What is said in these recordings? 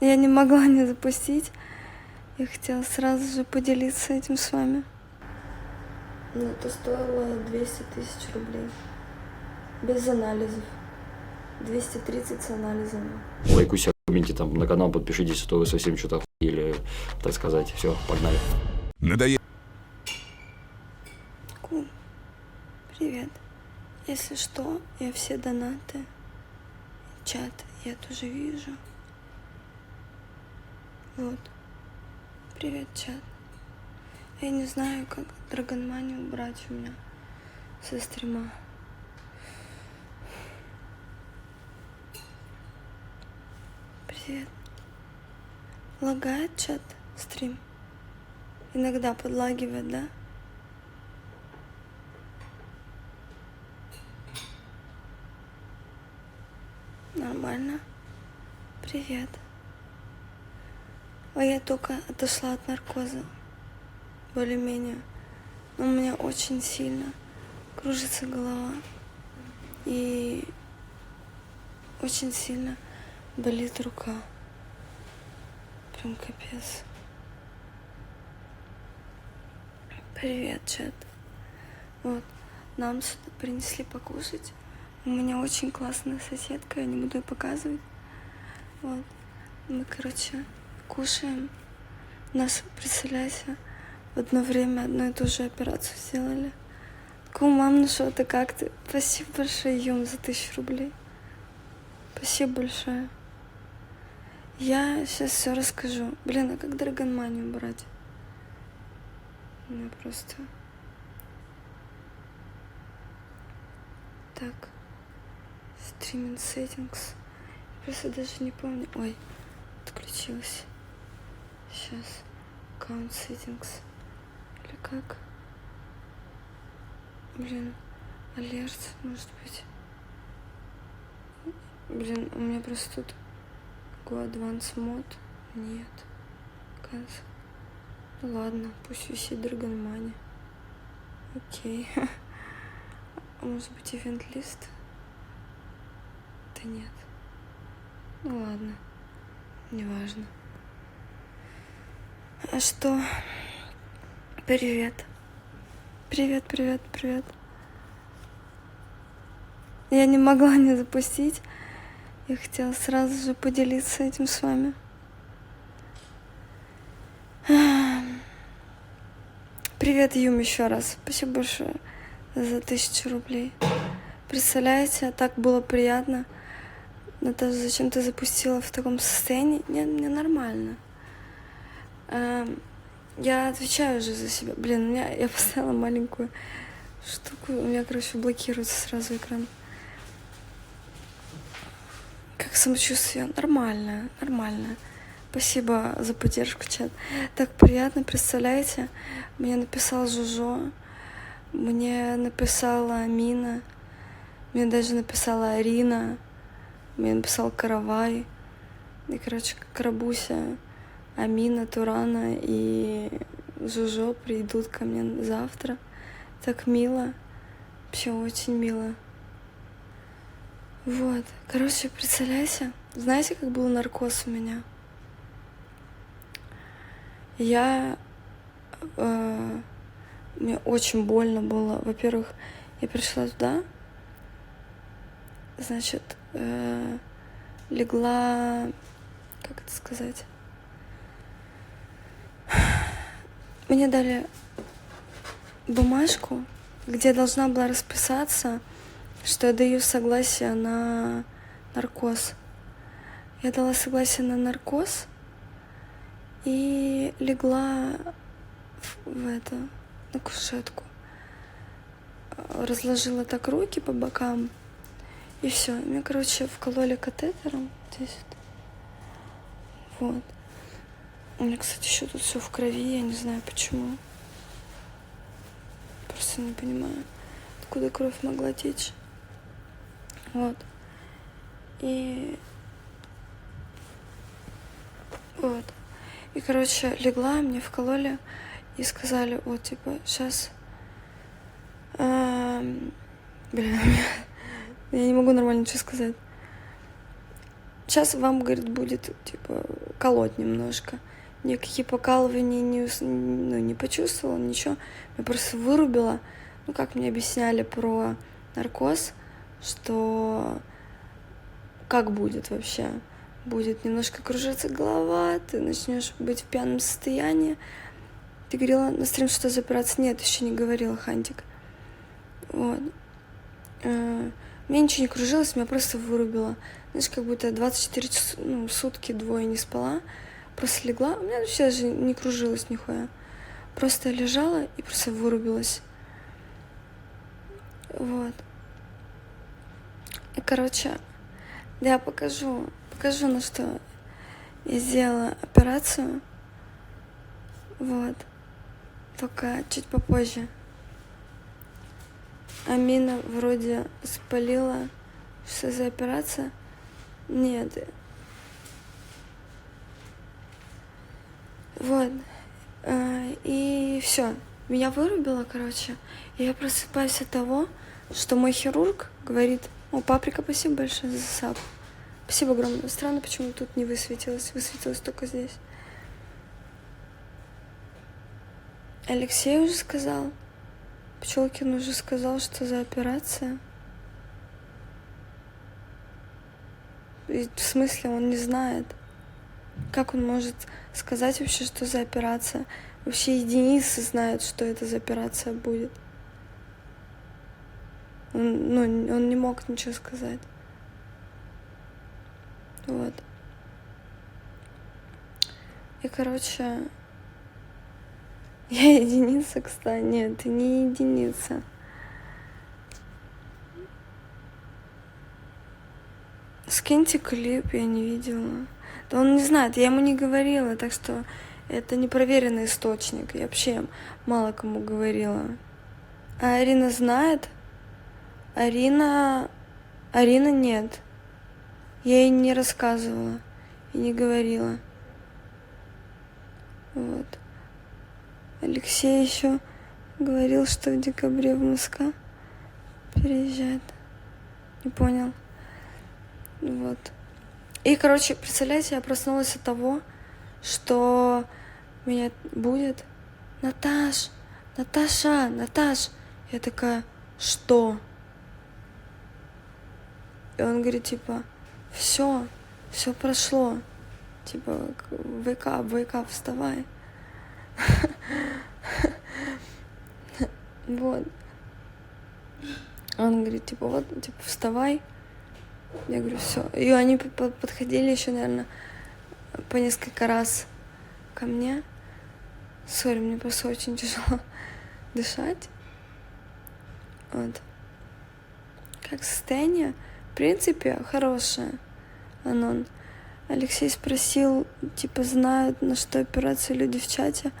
Я не могла не запустить. Я хотела сразу же поделиться этим с вами. Но это стоило 200 тысяч рублей. Без анализов. 230 с анализами. Лайкуйте, комменте там на канал, подпишитесь, а то вы совсем что-то или, так сказать. Все, погнали. Надоело. Кум, привет. Если что, я все донаты, чат я тоже вижу. Вот. Привет, чат. Я не знаю, как Драгонмани убрать у меня со стрима. Привет. Лагает чат, стрим? Иногда подлагивает, да? Нормально. Привет. Ой, я только отошла от наркоза. Более-менее. Но у меня очень сильно кружится голова. И очень сильно болит рука. Прям капец. Привет, чат. Вот, нам сюда принесли покушать. У меня очень классная соседка, я не буду ее показывать. Вот. Мы, короче, кушаем. Нас, представляете, в одно время одну и ту же операцию сделали. Такую мам, что ты, как ты? Спасибо большое, Юм, за тысячу рублей. Спасибо большое. Я сейчас все расскажу. Блин, а как драгонманию брать? У просто... Так. Стриминг settings. Просто даже не помню. Ой, отключилась. Сейчас. Аккаунт settings. Или как? Блин, алерт, может быть. Блин, у меня просто тут какой advance мод. Нет. Кажется. Ну ладно, пусть висит Драгонмани. Окей. А может быть ивент лист? Да нет. Ну ладно. Неважно. А что? Привет. Привет, привет, привет. Я не могла не запустить. Я хотела сразу же поделиться этим с вами. Привет, Юм, еще раз. Спасибо большое за тысячу рублей. Представляете, так было приятно. Наташа, зачем ты запустила в таком состоянии? Нет, мне нормально. Эм, я отвечаю уже за себя. Блин, у меня я поставила маленькую штуку. У меня, короче, блокируется сразу экран. Как самочувствие? Нормально, нормально. Спасибо за поддержку, чат. Так приятно, представляете? Мне написал Жужо, мне написала Мина, мне даже написала Арина, мне написал Каравай, и, короче, Карабуся, Амина, Турана и Жужо придут ко мне завтра. Так мило, вообще очень мило. Вот, короче, представляете, знаете, как был наркоз у меня? Я... Э, мне очень больно было. Во-первых, я пришла туда, значит, э, легла... Как это сказать? Мне дали бумажку, где должна была расписаться, что я даю согласие на наркоз. Я дала согласие на наркоз, и легла в, в это, на кушетку. Разложила так руки по бокам, и все. Мне, короче, вкололи катетером здесь. Вот. У меня, кстати, еще тут все в крови, я не знаю почему. Просто не понимаю, откуда кровь могла течь. Вот. И вот. И, короче, легла, мне вкололи и сказали, вот, типа, сейчас... Эм, блин, я, я не могу нормально ничего сказать. сейчас вам, говорит, будет, типа, колоть немножко. Никакие покалывания не, ну, не почувствовала, ничего. Меня просто вырубило. Ну, как мне объясняли про наркоз, что как будет вообще? Будет немножко кружиться голова, ты начнешь быть в пьяном состоянии. Ты говорила на стрим, что за операция? Нет, еще не говорила, Хантик. Вот. Э, Мне ничего не кружилось, меня просто вырубило. Знаешь, как будто 24 часа, ну, сутки двое не спала. Просто легла. У меня вообще даже не кружилось нихуя. Просто лежала и просто вырубилась. Вот. И, короче, да я покажу, покажу, на что я сделала операцию. Вот. Только чуть попозже. Амина вроде спалила. Что за операция? Нет. Вот. А, И все. Меня вырубило, короче. И я просыпаюсь от того, что мой хирург говорит, о, паприка, спасибо большое за сап. Спасибо огромное. Странно, почему тут не высветилось. Высветилось только здесь. Алексей уже сказал. Пчелкин уже сказал, что за операция. И в смысле, он не знает. Как он может сказать вообще, что за операция? Вообще единицы знают, что это за операция будет. Он, ну, он не мог ничего сказать. Вот. И, короче, я единица, кстати. Нет, ты не единица. Скиньте клип, я не видела. Да он не знает, я ему не говорила, так что это непроверенный источник. Я вообще мало кому говорила. А Арина знает? Арина... Арина нет. Я ей не рассказывала и не говорила. Вот. Алексей еще говорил, что в декабре в Москва переезжает. Не понял. Вот. И, короче, представляете, я проснулась от того, что меня будет Наташ, Наташа, Наташ. Я такая, что? И он говорит, типа, все, все прошло. Типа, wake up, wake up, вставай. Вот. Он говорит, типа, вот, типа, вставай. Я говорю, все. И они подходили еще, наверное, по несколько раз ко мне. Сори, мне просто очень тяжело дышать. Вот. Как состояние? В принципе, хорошее. Анон. Алексей спросил, типа, знают, на что операция люди в чате.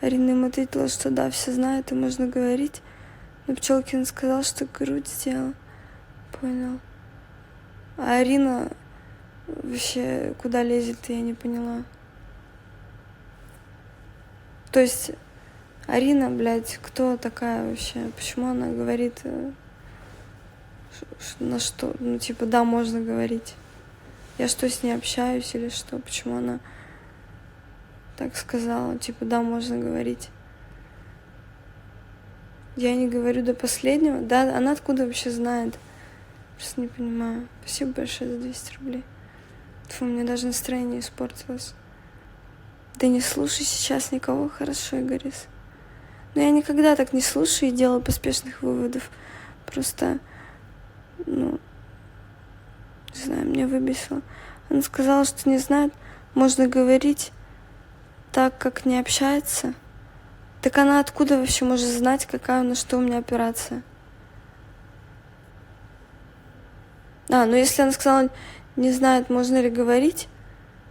Арина ему ответила, что да, все знают и можно говорить. Но Пчелкин сказал, что грудь сделал. Понял. А Арина вообще куда лезет, я не поняла. То есть Арина, блядь, кто такая вообще? Почему она говорит э, на что? Ну, типа, да, можно говорить. Я что, с ней общаюсь или что? Почему она так сказала? Типа, да, можно говорить. Я не говорю до последнего. Да, она откуда вообще знает? Просто не понимаю. Спасибо большое за 200 рублей. Фу, у меня даже настроение испортилось. Да не слушай сейчас никого, хорошо, Игорис. Но я никогда так не слушаю и делаю поспешных выводов. Просто, ну, не знаю, меня выбесило. Она сказала, что не знает, можно говорить так, как не общается. Так она откуда вообще может знать, какая на что у меня операция? А, ну если она сказала, не знает, можно ли говорить,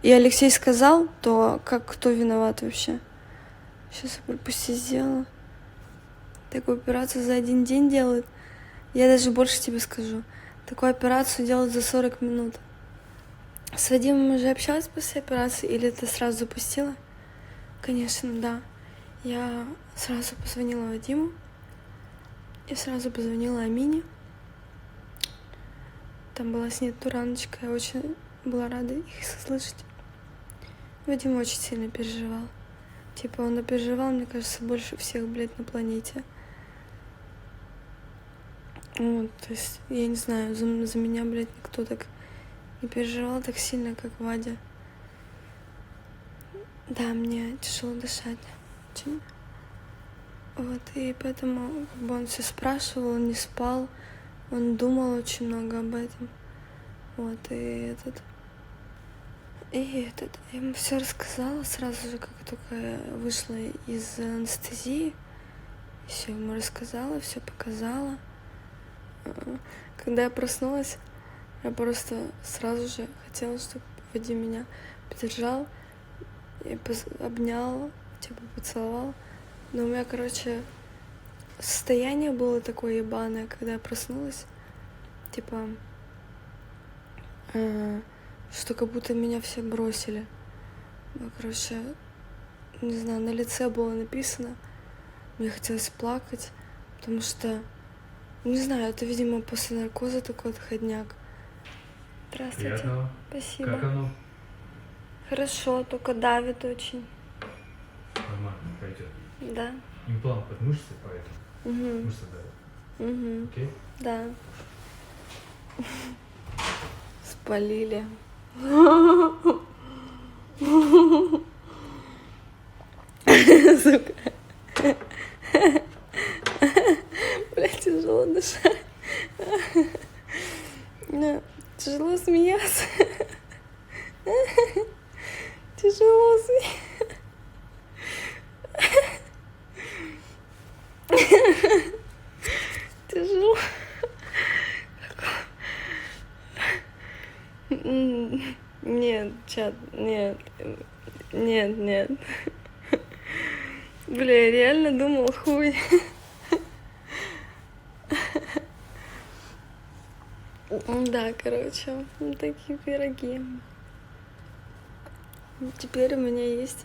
и Алексей сказал, то как кто виноват вообще? Сейчас я пропустить сделала. Такую операцию за один день делают. Я даже больше тебе скажу. Такую операцию делают за 40 минут. С Вадимом уже общалась после операции или ты сразу запустила? Конечно, да. Я сразу позвонила Вадиму. Я сразу позвонила Амине. Там была с ней Тураночка. Я очень была рада их слышать. Вадим очень сильно переживал. Типа он переживал, мне кажется, больше всех, блядь, на планете. Вот, то есть, я не знаю, за, за меня, блядь, никто так не переживал так сильно, как Вадя. Да, мне тяжело дышать. Очень. Вот, и поэтому как бы он все спрашивал, не спал, он думал очень много об этом. Вот, и этот... И этот, я ему все рассказала сразу же, как только вышла из анестезии. Все ему рассказала, все показала. Когда я проснулась, я просто сразу же хотела, чтобы Вадим меня поддержал и обнял, типа поцеловал. Но у меня, короче, состояние было такое ебаное, когда я проснулась. Типа, э, что как будто меня все бросили. Ну, короче, не знаю, на лице было написано. Мне хотелось плакать, потому что, не знаю, это, видимо, после наркоза такой отходняк. Здравствуйте. Приятного. Спасибо. Как оно? Хорошо, только давит очень. Нормально, пойдет. Да. Имплант под мышцы, поэтому Угу. Угу. Окей? Да. Спалили. Сука. Блядь, тяжело дышать. Да, Тяжело смеяться. Тяжело смеяться. Тяжело. М, Нет, чат, нет. Нет, нет. Бля, я реально думал хуй. Да, короче, вот такие пироги. Теперь у меня есть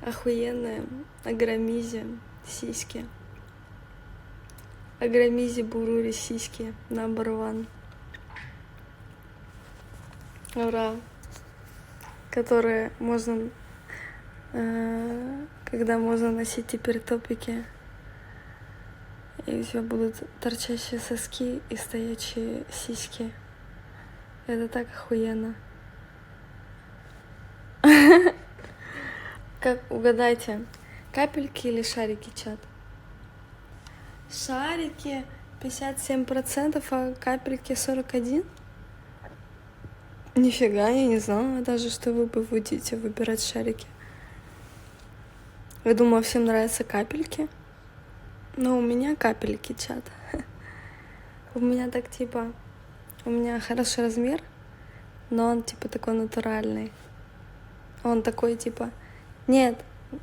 охуенная агромизия сиськи. Агромизи бурури сиськи number one. Ура! Которые можно, э, когда можно носить теперь топики. И у тебя будут торчащие соски и стоячие сиськи. Это так охуенно. Как угадайте, капельки или шарики чат? Шарики 57%, а капельки 41%? Нифига, я не знала даже, что вы будете выбирать шарики. Я думала, всем нравятся капельки. Но у меня капельки, чат. У меня так типа... У меня хороший размер, но он типа такой натуральный. Он такой типа... Нет,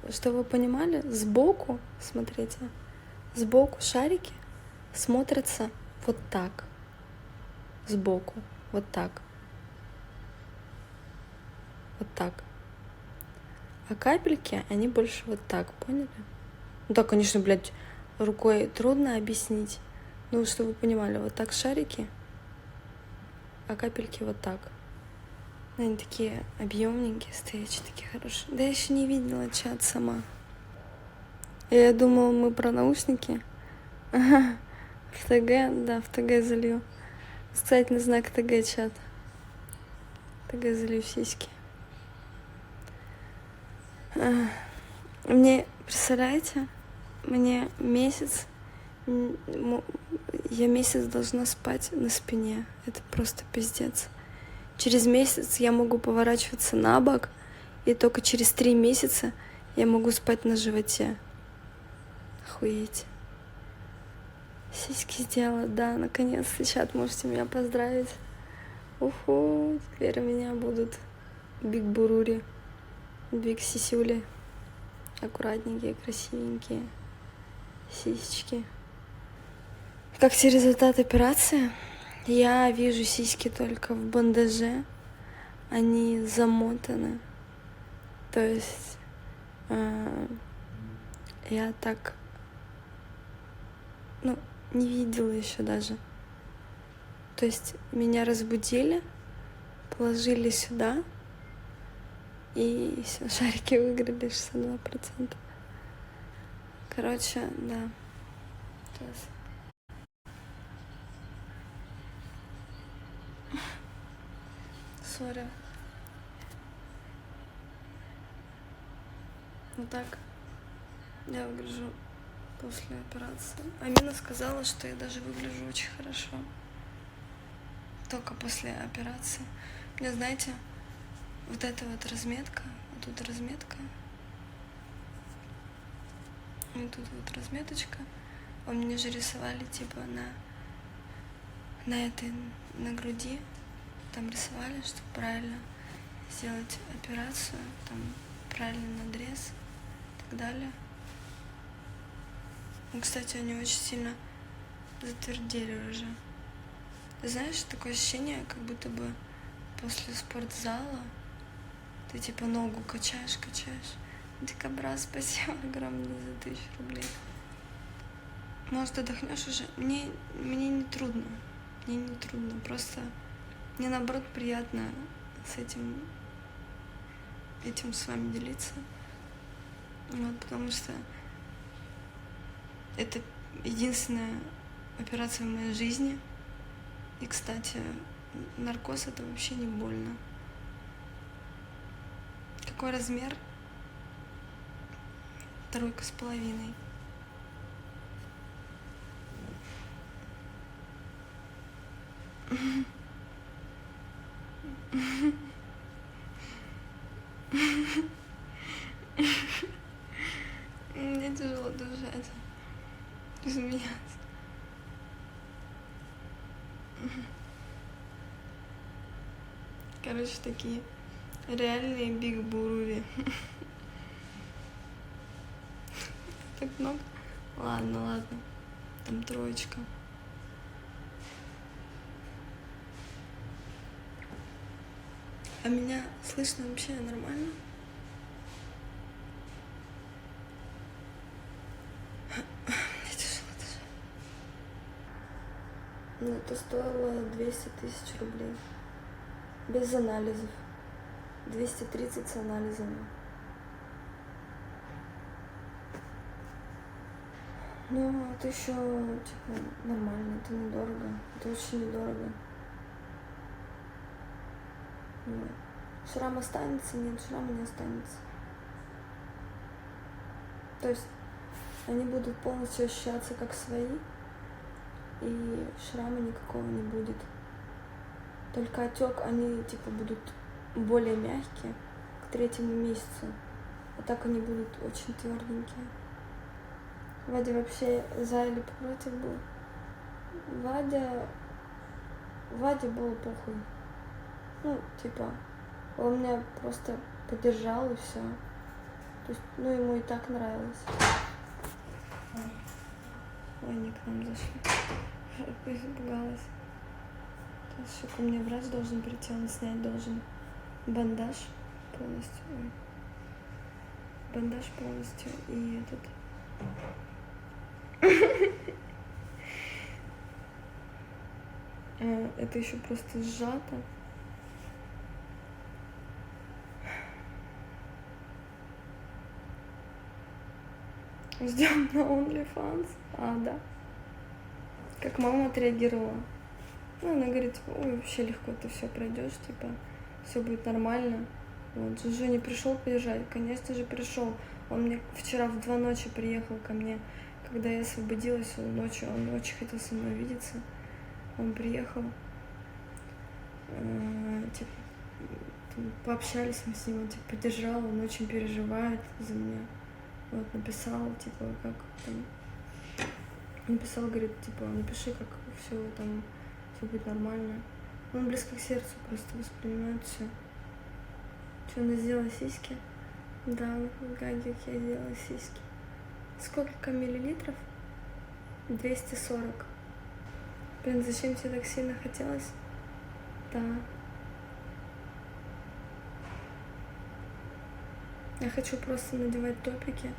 что вы понимали, сбоку, смотрите, сбоку шарики смотрятся вот так. Сбоку, вот так. Вот так. А капельки, они больше вот так, поняли? Ну да, конечно, блядь, рукой трудно объяснить. Ну, чтобы вы понимали, вот так шарики, а капельки вот так. Ну, Они такие объемненькие, стоячие, такие хорошие. Да я еще не видела чат сама. Я думала, мы про наушники. В ТГ, да, в ТГ залью. Кстати, на знак ТГ чат. ТГ залью сиськи. Мне, представляете, мне месяц, я месяц должна спать на спине. Это просто пиздец. Через месяц я могу поворачиваться на бок, и только через три месяца я могу спать на животе. Охуеть. Сиськи сделала, да, наконец-то, чат, можете меня поздравить. Уху, теперь у меня будут биг бурури, биг сисюли. Аккуратненькие, красивенькие сисечки. Как все результаты операции? Я вижу сиськи только в бандаже. Они замотаны. То есть э, я так, ну, не видела еще даже. То есть меня разбудили, положили сюда, и всё, шарики выиграли 62%. Короче, да. Сейчас. Сори. Вот так я выгляжу после операции. Амина сказала, что я даже выгляжу очень хорошо. Только после операции. Мне, знаете, вот эта вот разметка, вот тут разметка, и тут вот разметочка. А мне же рисовали типа на на этой на груди. Там рисовали, чтобы правильно сделать операцию, там правильный надрез и так далее. Ну, кстати, они очень сильно затвердели уже. Знаешь, такое ощущение, как будто бы после спортзала ты типа ногу качаешь, качаешь. Дикобраз, спасибо огромное за тысячу рублей. Может, отдохнешь уже? Мне, мне не трудно. Мне не трудно. Просто мне наоборот приятно с этим этим с вами делиться. Вот, потому что это единственная операция в моей жизни. И, кстати, наркоз это вообще не больно. Какой размер? Тройка с половиной. Мне тяжело дышать. Смеяться. Короче, такие реальные биг бурури. Так много? Ладно, ладно. Там троечка. А меня слышно вообще нормально? Дышать. Ну, это стоило 200 тысяч рублей. Без анализов. 230 с анализами. Ну, это еще, типа, нормально, это недорого. Это очень недорого. Вот. Шрам останется? Нет, шрама не останется. То есть они будут полностью ощущаться как свои, и шрама никакого не будет. Только отек, они типа будут более мягкие к третьему месяцу. А так они будут очень тверденькие. Вадя вообще за или против был. Вадя... Вадя был похуй. Ну, типа, он меня просто поддержал и все. То есть, ну, ему и так нравилось. Ой, они к нам зашли. Испугалась. Сейчас еще ко мне врач должен прийти, он снять должен бандаж полностью. Бандаж полностью и этот... А, Это еще просто сжато. Ждем на OnlyFans. А, да. Как мама отреагировала. Ну, она говорит, ой, вообще легко ты все пройдешь, типа, все будет нормально. Вот, Жужу не пришел поддержать? Конечно же, пришел. Он мне вчера в два ночи приехал ко мне, когда я освободилась ночью, он очень хотел со мной видеться. Он приехал, э, типа, пообщались мы с ним, он, типа, поддержал, он очень переживает за меня. Вот, написал, типа, как там, написал, говорит, типа, напиши, как все там, все будет нормально. Он близко к сердцу просто воспринимает все. Что, она сделала сиськи? Да, Гагик я делала сиськи. Сколько миллилитров? 240. Блин, зачем тебе так сильно хотелось? Да. Я хочу просто надевать топики.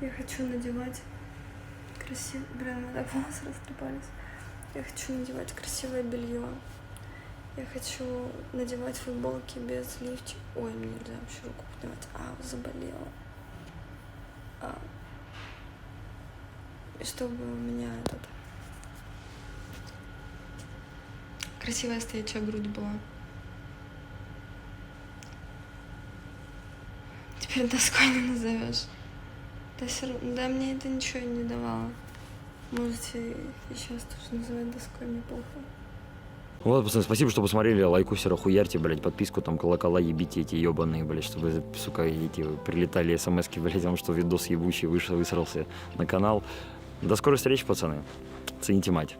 Я хочу надевать красиво. Блин, меня так волосы растрепались. Я хочу надевать красивое белье. Я хочу надевать футболки без лифчика. Ой, мне нельзя вообще руку поднимать. А, заболела. А. Чтобы у меня этот... Красивая стоячая грудь была. Теперь доской не назовешь. Да, равно- да мне это ничего не давало. Можете сейчас тоже называть доской, мне похуй. Вот, пацаны, спасибо, что посмотрели. Лайкусера хуярьте, блядь, подписку, там, колокола ебите эти ебаные, блядь, чтобы, сука, эти прилетали смс блядь, вам что видос ебучий вышел, высрался на канал. До скорой встречи, пацаны. Цените мать.